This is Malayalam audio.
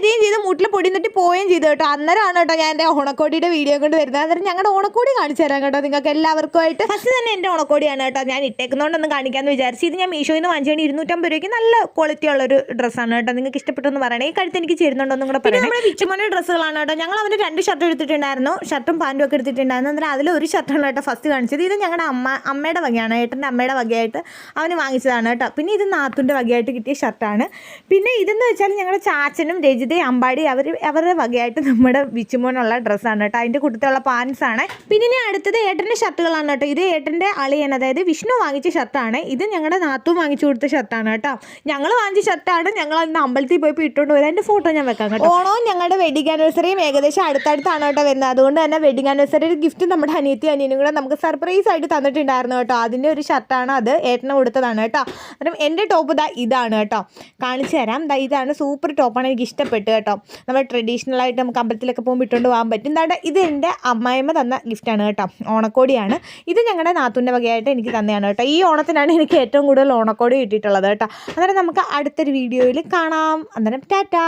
വരികയും ചെയ്ത് മുട്ടിൽ പൊടി തട്ടി പോവുകയും ചെയ്തു കേട്ടോ. അന്നേരമാണ് കേട്ടോ ഞാൻ എന്റെ ഓണക്കോടിയുടെ വീഡിയോ കൊണ്ട് വരുന്നത്. അന്നേരം ഞങ്ങളുടെ ഓണക്കോടി കാണിച്ചു തരാം കേട്ടോ നിങ്ങൾക്ക് എല്ലാവർക്കുമായിട്ട്. ഫസ്റ്റ് തന്നെ എന്റെ ഓണക്കോടിയാണ് കേട്ടോ. ഞാൻ ഇട്ടേക്കുന്നതുകൊണ്ടൊന്ന് കാണിക്കാമെന്ന് വിചാരിച്ചു. ഇത് ഞാൻ മീഷോയിൽ നിന്ന് വാങ്ങിച്ചുകൊണ്ട് ഇരുന്നൂറ്റമ്പത് രൂപയ്ക്ക് നല്ല ക്വാളിറ്റി ഉള്ള ഉള്ളൊരു ഡ്രസ്സാണ് കേട്ടോ. നിങ്ങൾക്ക് ഇഷ്ടപ്പെട്ടെന്ന് പറയണേ. ഈ കഴുത്ത് എനിക്ക് ചേരുന്നുണ്ടോ എന്നും കൂടെ പറയാം നമ്മുടെ വിച്ചുമോന്റെ ഡ്രസ്സുകളാണ് കേട്ടോ. ഞങ്ങൾ അവന്റെ രണ്ട് ഷർട്ട് എടുത്തിട്ടുണ്ടായിരുന്നു. ഷർട്ടും പാന്റും ഒക്കെ എടുത്തിട്ടുണ്ടായിരുന്നു. അന്നേരം അതിൽ ഒരു ഷർട്ടാണ് കേട്ടോ ഫസ്റ്റ് കാണിച്ചത്. ഇത് ഞങ്ങളുടെ അമ്മ അമ്മയുടെ വകയാണ്. ഏട്ടന്റെ അമ്മയുടെ വകയായിട്ട് അവന് വാങ്ങിച്ചതാണ് കേട്ടോ. പിന്നെ ഇത് നാത്തുന്റെ വകയായിട്ട് കിട്ടിയ ഷർട്ടാണ് പിന്നെ ഇതെന്ന് വെച്ചാൽ ഞങ്ങളുടെ ചാച്ചനും രജിതയും അമ്പാടി അവർ അവരുടെ വകയായിട്ട് നമ്മുടെ വിച്ചുമോനുള്ള ഡ്രസ്സാണ് കേട്ടോ. അതിന്റെ കൂട്ടത്തിലുള്ള പാൻസ് ആണ്. പിന്നെ ഇനി അടുത്തത് ഏട്ടന്റെ ഷർട്ടുകളാണ് കേട്ടോ. ഇത് ഏട്ടന്റെ അളിയൻ അതായത് വിഷ്ണു വാങ്ങിച്ച ഷർട്ടാണ്. ഇത് ഞങ്ങളുടെ നാത്തു വാങ്ങിച്ചു കൊടുത്ത ഷർട്ടാണ് കേട്ടോ. ഞങ്ങൾ വാങ്ങിച്ച ഷർട്ടാണ് ഞങ്ങൾ അന്ന് അമ്പലത്തിൽ പോയി ഇട്ടുകൊണ്ട് വരാം അതിന്റെ ഫോട്ടോ ഞാൻ വെക്കാം കേട്ടോ. ഓണവും ഞങ്ങളുടെ വെഡിങ് ആനിവേഴ്സറിയും ഏകദേശം അടുത്തടുത്താണ് കേട്ടോ വരുന്നത്. അതുകൊണ്ട് തന്നെ വെഡിങ് ആനിവേഴ്സറി ഗിഫ്റ്റ് നമ്മുടെ അനിയത്തി അനിയനും കൂടെ നമുക്ക് സർപ്രൈസ് ആയിട്ട് തന്നിട്ടുണ്ടായിരുന്നു കേട്ടോ. അതിന്റെ ഒരു ഷർട്ടാണ് അത് ഏട്ടനെ കൊടുത്തതാണ് കേട്ടോ. അന്നേരം എന്റെ ടോപ്പ് ഇതാ ഇതാണ് കേട്ടോ. കാണിച്ചു തരാം. ഇതാണ് സൂപ്പർ ടോപ്പാണ് എനിക്ക് ഇഷ്ടപ്പെട്ടു കേട്ടോ. നമ്മൾ ട്രഡീഷണൽ ആയിട്ട് നമുക്ക് അമ്പലത്തിലൊക്കെ പോകുമ്പോൾ ഇട്ടുകൊണ്ട് പോകാൻ പറ്റും. എന്താ ഇത് എന്റെ അമ്മായിമ്മ തന്ന ഗിഫ്റ്റാണ് കേട്ടോ. ഓണക്കോടിയാണ്. ഇത് ഞങ്ങളുടെ നാത്തൂന്റെ വകയായിട്ട് എനിക്ക് തന്നെയാണ് കേട്ടോ. ഈ ഓണത്തിനാണ് എനിക്ക് ഏറ്റവും കൂടുതൽ ഓണക്കോടി കിട്ടിയിട്ടുള്ളത് കേട്ടോ. അന്നേരം നമുക്ക് അടുത്തൊരു വീഡിയോയിൽ കാണാം. അന്നേരം ടാറ്റാ.